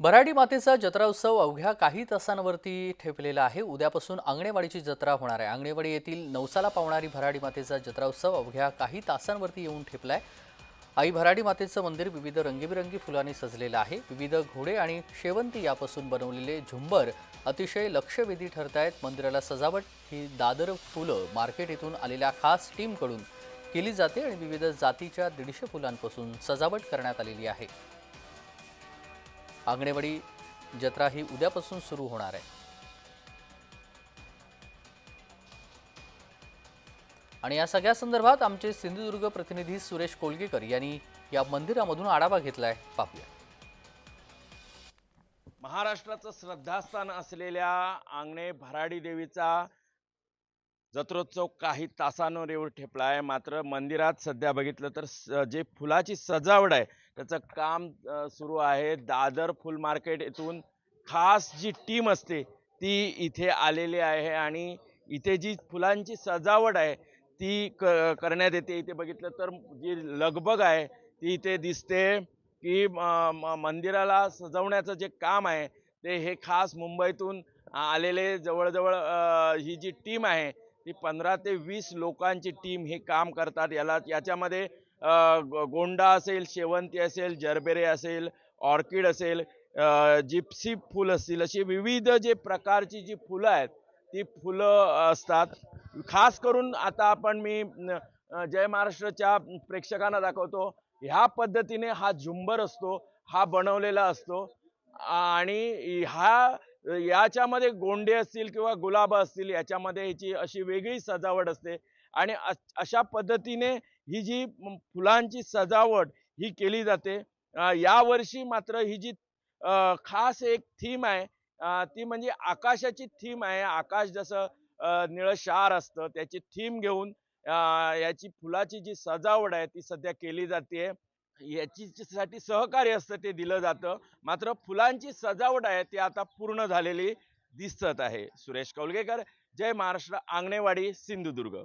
भराडी मातेचा जत्रा उत्सव अवघ्या काही तासांवरती ठेपलेला आहे. उद्यापासून आंगणेवाडीची जत्रा होणार आहे. आंगणेवाडी येथील नवसाला पावणारी भराडी मातेचा जत्रा उत्सव अवघ्या काही तासांवरती येऊन ठेपलाय. आई भराडी मातेचं मंदिर विविध रंगीबिरंगी फुलांनी सजलेलं आहे. विविध घोडे आणि शेवंती यापासून बनवलेले झुंबर अतिशय लक्षवेधी ठरत आहेत मंदिराला सजावट ही दादर फुलं मार्केट येथून आलेल्या खास टीमकडून केली जाते आणि विविध जातीच्या दीडशे फुलांपासून सजावट करण्यात आलेली आहे. आंगणेवाडी जत्रा ही उद्यापासून सुरू होणार आहे. आणि या सगळ्या संदर्भात आमचे सिंधुदुर्ग प्रतिनिधी सुरेश कोलगेकर यांनी या मंदिरामधून आढावा घेतलाय पाहूया. महाराष्ट्राचं श्रद्धास्थान असलेल्या आंगणे भराडी देवीचा जत्रोत्सव काही तासांवर येऊन ठेपला आहे. मात्र मंदिरात सध्या बघितलं तर स- जे फुलाची सजावट आहे त्याचं काम सुरू आहे. दादर फुल मार्केट येथून खास जी टीम असते ती इथे आलेली आहे आणि इथे जी फुलांची सजावट आहे ती क करण्यात येते. इथे बघितलं तर जी लगबग आहे ती इथे दिसते की म- मंदिराला सजवण्याचं जे काम आहे ते हे खास मुंबईतून आलेले जवळजवळ ही जी टीम आहे ती पंधरा ते वीस लोकांची टीम हे काम करतात. याला याच्यामध्ये गोंडा असेल शेवंती असेल जरबेरे असेल ऑर्किड असेल जिप्सी फुल असतील अशी विविध जे प्रकारची जी फुलं आहेत ती फुलं असतात. खास करून आता आपण मी जय महाराष्ट्राच्या प्रेक्षकांना दाखवतो. ह्या पद्धतीने हा झुंबर असतो हा बनवलेला असतो. आणि हा याच्यामध्ये गोंडे असतील किंवा गुलाब असतील याच्यामध्ये ह्याची अशी वेगळी सजावट असते. आणि अशा पद्धतीने ही जी फुलांची सजावट ही केली जाते. यावर्षी मात्र ही जी खास एक थीम आहे ती म्हणजे आकाशाची थीम आहे. आकाश जसं निळं शार असतं त्याची थीम घेऊन याची फुलाची जी सजावट आहे ती सध्या केली जाते. याची साठी सहकार्य असतं ते दिलं जातं. मात्र फुलांची सजावट आहे ती आता पूर्ण झालेली दिसत आहे. सुरेश कौलगेकर जय महाराष्ट्र आंगणेवाडी सिंधुदुर्ग.